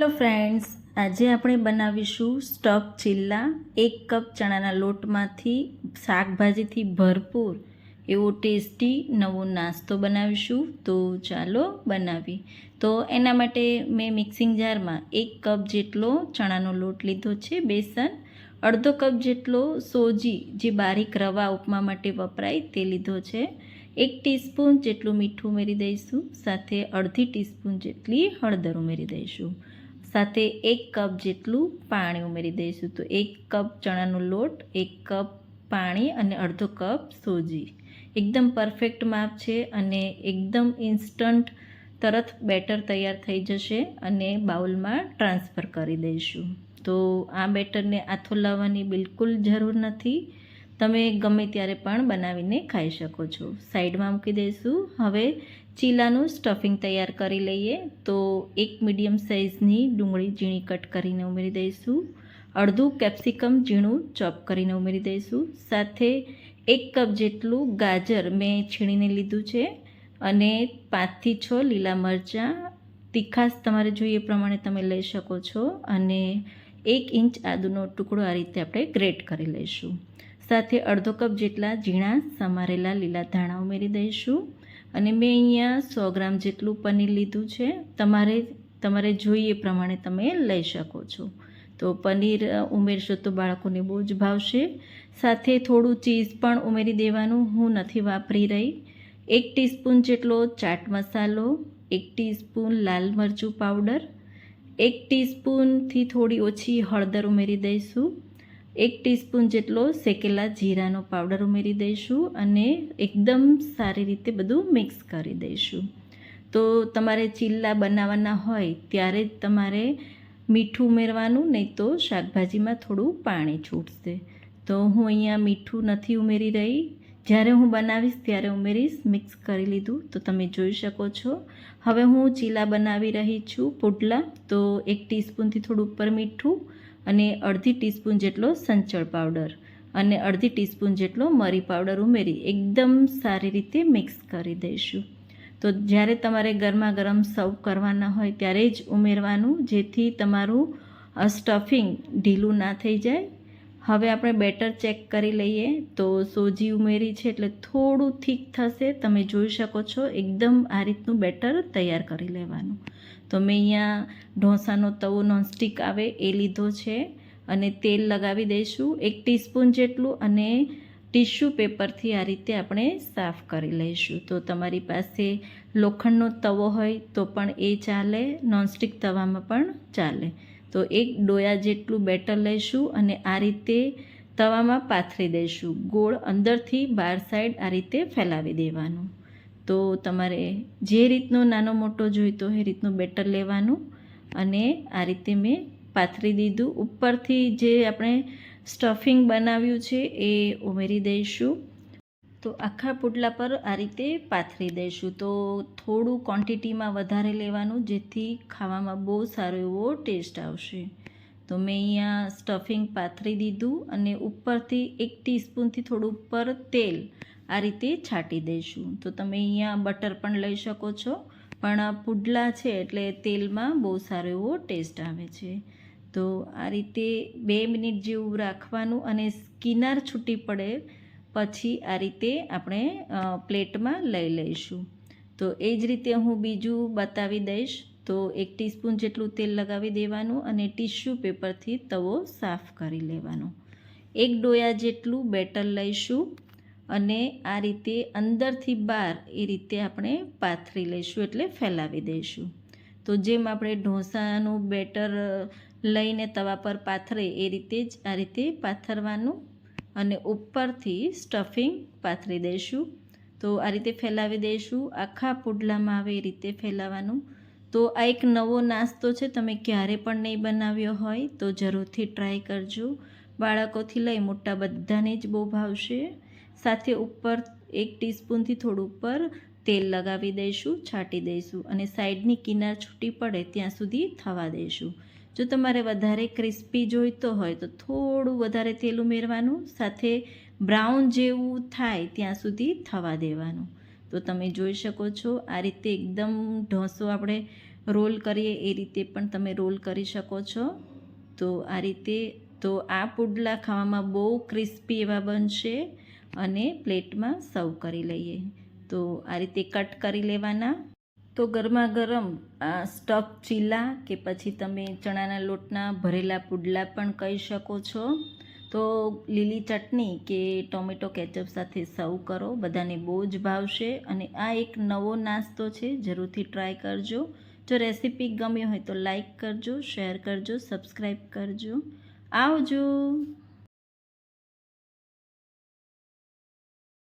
Hello friends આજે આપણે બનાવીશું સ્ટફ ચીલ્લા. એક કપ ચણાના લોટમાંથી શાકભાજીથી ભરપૂર એવો ટેસ્ટી નવો નાસ્તો બનાવીશું. તો ચાલો બનાવી તો એના માટે મેં મિક્સિંગ જારમાં એક કપ જેટલો ચણાનો લોટ લીધો છે, બેસન, અડધો કપ જેટલો સોજી જે બારીક રવા ઉપમા માટે વપરાય તે લીધો છે. એક ટીસ્પૂન જેટલું મીઠું ઉમેરી દઈશું, સાથે અડધી ટીસ્પૂન જેટલી હળદર ઉમેરી દઈશું. સાથે એક કપ જેટલું પાણી ઉમેરી દઈશું. તો એક કપ ચણાનો લોટ, એક કપ પાણી અને અડધો કપ સોજી. એકદમ પરફેક્ટ માપ છે અને એકદમ ઇન્સ્ટન્ટ તરત બેટર તૈયાર થઈ જશે અને બાઉલમાં ટ્રાન્સફર કરી દઈશું. તો આ બેટરને આથો લાવવાની બિલકુલ જરૂર નથી. તમે ગમે ત્યારે પણ બનાવીને ખાઈ શકો છો. સાઈડમાં મૂકી દઈશું. હવે ચીલાનું સ્ટફિંગ તૈયાર કરી લઈએ તો એક મીડિયમ સાઇઝની ડુંગળી ઝીણી કટ કરીને ઉમેરી દઈશું. અડધું કેપ્સિકમ ઝીણું ચોપ કરીને ઉમેરી દઈશું. સાથે એક કપ જેટલું ગાજર મેં છીણીને લીધું છે અને પાંચથી છ લીલા મરચાં. તીખાસ તમારે જોઈએ પ્રમાણે તમે લઈ શકો છો અને એક ઇંચ આદુનો ટુકડો આ રીતે આપણે ગ્રેટ કરી લઈશું. સાથે અડધો કપ જેટલા ઝીણા સમારેલા લીલા ધાણા ઉમેરી દઈશું. અને મેં અહીંયા સો ગ્રામ જેટલું પનીર લીધું છે. તમારે તમારે જોઈએ પ્રમાણે તમે લઈ શકો છો. તો પનીર ઉમેરશો તો બાળકોને બહુ જ ભાવશે. સાથે થોડું ચીઝ પણ ઉમેરી દેવાનું. હું નથી વાપરી રહી. એક ટીસ્પૂન જેટલો ચાટ મસાલો, એક ટીસ્પૂન લાલ મરચું પાવડર, એક ટીસ્પૂનથી થોડી ઓછી હળદર ઉમેરી દઈશું. એક ટીસ્પૂન જેટલો શેકેલા જીરાનો પાવડર ઉમેરી દઈશું અને એકદમ સારી રીતે બધું મિક્સ કરી દઈશું. તો તમારે ચીલ્લા બનાવવાના હોય ત્યારે જ તમારે મીઠું ઉમેરવાનું, નહીં તો શાકભાજીમાં થોડું પાણી છૂટશે. તો હું અહીંયા મીઠું નથી ઉમેરી રહી. જ્યારે હું બનાવીશ ત્યારે ઉમેરીશ, મિક્સ કરી લીધું. તો તમે જોઈ શકો છો. હવે હું ચીલા બનાવી રહી છું પુડલા તો એક ટીસ્પૂનથી થોડું ઉપર મીઠું અને અડધી ટીસ્પૂન જેટલો સંચળ પાવડર અને અડધી ટીસ્પૂન જેટલો મરી પાવડર ઉમેરી એકદમ સારી રીતે મિક્સ કરી દઈશું. તો જ્યારે તમારે ગરમા ગરમ સર્વ કરવાના હોય ત્યારે જ ઉમેરવાનું, જેથી તમારું સ્ટફિંગ ઢીલું ના થઈ જાય હવે આપણે બેટર ચેક કરી લઈએ. તો સોજી ઉમેરી છે એટલે થોડું થીક થશે. તમે જોઈ શકો છો, એકદમ આ રીતનું બેટર તૈયાર કરી લેવાનું. તો મેં અહીંયા ઢોસાનો તવો નોનસ્ટિક આવે એ લીધો છે. અને તેલ લગાવી દઈશું. એક ટીસ્પૂન જેટલું અને ટીશ્યુ પેપરથી આ રીતે આપણે સાફ કરી લઈશું. તો તમારી પાસે લોખંડનો તવો હોય તો પણ એ ચાલે, નોનસ્ટિક તવામાં પણ ચાલે. તો એક ડોયા જેટલું બેટર લઈશું અને આ રીતે તવામાં પાથરી દઈશું. ગોળ અંદરથી બહાર સાઈડ આ રીતે ફેલાવી દેવાનું. તો તમારે જે રીતનો નાનો મોટો જોઈતો એ રીતનું બેટર લેવાનું અને આ રીતે મેં પાથરી દીધું. ઉપરથી જે આપણે સ્ટફિંગ બનાવ્યું છે એ ઉમેરી દઈશું. તો આખા પુડલા પર આ રીતે પાથરી દઈશું. તો થોડું ક્વોન્ટિટીમાં વધારે લેવાનું, જેથી ખાવામાં બહુ સારો એવો ટેસ્ટ આવશે. તો મેં અહીંયા સ્ટફિંગ પાથરી દીધું અને ઉપરથી એક ટીસ્પૂનથી થોડું ઉપર તેલ આ રીતે છાંટી દઈશું. તો તમે અહીંયા બટર પણ લઈ શકો છો, પણ પુડલા છે એટલે તેલમાં બહુ સારો એવો ટેસ્ટ આવે છે. તો આ રીતે બે મિનિટ જેવું રાખવાનું અને કિનાર છૂટી પડે પછી આ રીતે આપણે પ્લેટમાં લઈ લઈશું. તો એ જ રીતે હું બીજું બતાવી દઈશ. તો એક ટીસ્પૂન જેટલું તેલ લગાવી દેવાનું અને ટીશ્યુ પેપરથી તવો સાફ કરી લેવાનો. એક ડોયા જેટલું બેટર લઈશું અને આ રીતે અંદરથી બહાર એ રીતે આપણે પાથરી લઈશું એટલે ફેલાવી દઈશું. તો જેમ આપણે ઢોસાનું બેટર લઈને તવા પર પાથરે એ રીતે જ આ રીતે પાથરવાનું અને ઉપરથી સ્ટફિંગ પાથરી દઈશું. તો આ રીતે ફેલાવી દઈશું. આખા પુડલામાં આવે એ રીતે ફેલાવાનું. તો આ એક નવો નાસ્તો છે, તમે ક્યારે પણ નહીં બનાવ્યો હોય તો જરૂરથી ટ્રાય કરજો. બાળકોથી લઈ મોટા બધાને જ બહુ ભાવશે. સાથે ઉપર એક ટીસ્પૂનથી થોડું ઉપર તેલ લગાવી દઈશું, છાંટી દઈશું અને સાઈડની કિનાર છૂટી પડે ત્યાં સુધી થવા દઈશું. જો તમારે વધારે ક્રિસ્પી જોઈતો હોય તો થોડું વધારે તેલ ઉમેરવાનું, સાથે બ્રાઉન જેવું થાય ત્યાં સુધી થવા દેવાનું. તો તમે જોઈ શકો છો, આ રીતે એકદમ ઢોસો આપણે રોલ કરીએ, એ રીતે પણ તમે રોલ કરી શકો છો. તો આ રીતે, તો આ પુડલા ખાવામાં બહુ ક્રિસ્પી એવા બનશે અને પ્લેટમાં સર્વ કરી લઈએ. તો આ રીતે કટ કરી લેવાના. તો ગરમા ગરમ આ સ્ટક ચીલા કે પછી તમે ચણાના લોટના ભરેલા પુડલા પણ કહી શકો છો. તો લીલી ચટણી કે ટોમેટો કેચઅપ સાથે સર્વ કરો, બધાને બહુ જ ભાવશે. અને આ એક નવો નાસ્તો છે, જરૂરથી ટ્રાય કરજો. જો રેસીપી ગમી હોય તો લાઈક કરજો, શેર કરજો, સબસ્ક્રાઈબ કરજો. આવજો!